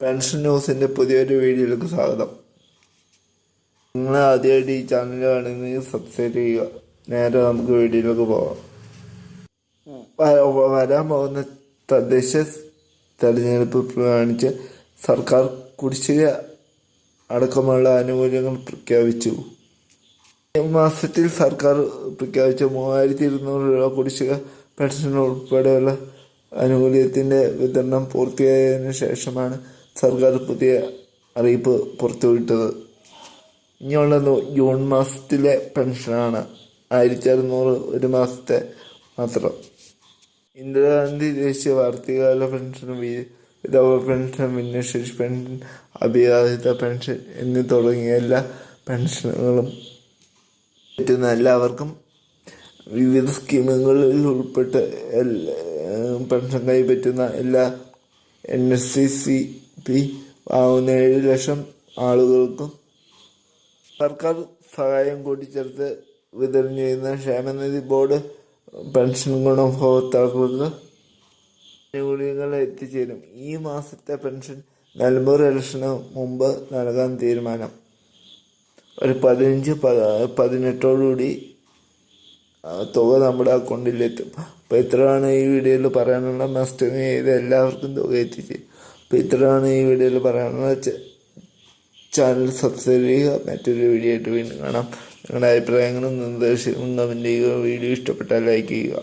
Pension ന്യൂസിന്റെ പുതിയൊരു വീഡിയോയിലേക്ക് സ്വാഗതം. നിങ്ങൾ ആദ്യമായിട്ട് ഈ ചാനൽ കാണുന്നെങ്കിൽ സബ്സ്ക്രൈബ് ചെയ്യുക. നേരെ നമുക്ക് വീഡിയോയിലേക്ക് പോകാം. വരാൻ പോകുന്ന തദ്ദേശ തെരഞ്ഞെടുപ്പ് പ്രമാണിച്ച് സർക്കാർ കുടിശ്ശിക അടക്കമുള്ള ആനുകൂല്യങ്ങൾ പ്രഖ്യാപിച്ചു. മാസത്തിൽ സർക്കാർ പ്രഖ്യാപിച്ച മൂവായിരത്തി ഇരുന്നൂറ് രൂപ കുടിശ്ശിക പെൻഷൻ ഉൾപ്പെടെയുള്ള ആനുകൂല്യത്തിന്റെ വിതരണം പൂർത്തിയായതിനു ശേഷമാണ് സർക്കാർ പുതിയ അറിയിപ്പ് പുറത്തുവിട്ടത്. ഇനിയുള്ള നു- ജൂൺ മാസത്തിലെ പെൻഷനാണ്. ആയിരത്തി അറുന്നൂറ് ഒരു മാസത്തെ മാത്രം. ഇന്ദിരാഗാന്ധി ദേശീയ വാർത്തകാല പെൻഷൻ വിധവ പെൻഷൻ ഭിന്നശേഷി പെൻഷൻ അഭിവാഹിത പെൻഷൻ എന്നീ തുടങ്ങിയ എല്ലാ പെൻഷനുകളും പറ്റുന്ന എല്ലാവർക്കും വിവിധ സ്കീമുകളിൽ ഉൾപ്പെട്ട് പെൻഷൻ കൈപ്പറ്റുന്ന എല്ലാ N S C C P ആവുന്ന ഏഴ് ലക്ഷം ആളുകൾക്കും സർക്കാർ സഹായം കൂട്ടിച്ചേർത്ത് വിതരണം ചെയ്യുന്ന ക്ഷേമനിധി ബോർഡ് പെൻഷൻ ഗുണഭോക്താക്കൾക്ക് ആനുകൂല്യങ്ങൾ എത്തിച്ചേരും. ഈ മാസത്തെ പെൻഷൻ നിലമ്പൂർ ഇലക്ഷന് മുമ്പ് നൽകാൻ തീരുമാനം. ഒരു പതിനഞ്ച് പതിനെട്ടോടുകൂടി കൂടി തുക നമ്മുടെ അക്കൗണ്ടിലെത്തും. അപ്പോൾ ഇത്രയാണ് ഈ വീഡിയോയിൽ പറയാനുള്ള. മസ്റ്റിങ് ചെയ്ത് എല്ലാവർക്കും തുക എത്തിച്ച് അപ്പോൾ ഇത്രയാണ് ഈ വീഡിയോയിൽ പറയാനുള്ളത്. ചാനൽ സബ്സ്ക്രൈബ് ചെയ്യുക. മറ്റൊരു വീഡിയോ ആയിട്ട് വീണ്ടും കാണാം. നിങ്ങളുടെ അഭിപ്രായങ്ങളും നിർദ്ദേശങ്ങളും കമന്റ് ചെയ്യുക. വീഡിയോ ഇഷ്ടപ്പെട്ടാൽ ലൈക്ക് ചെയ്യുക.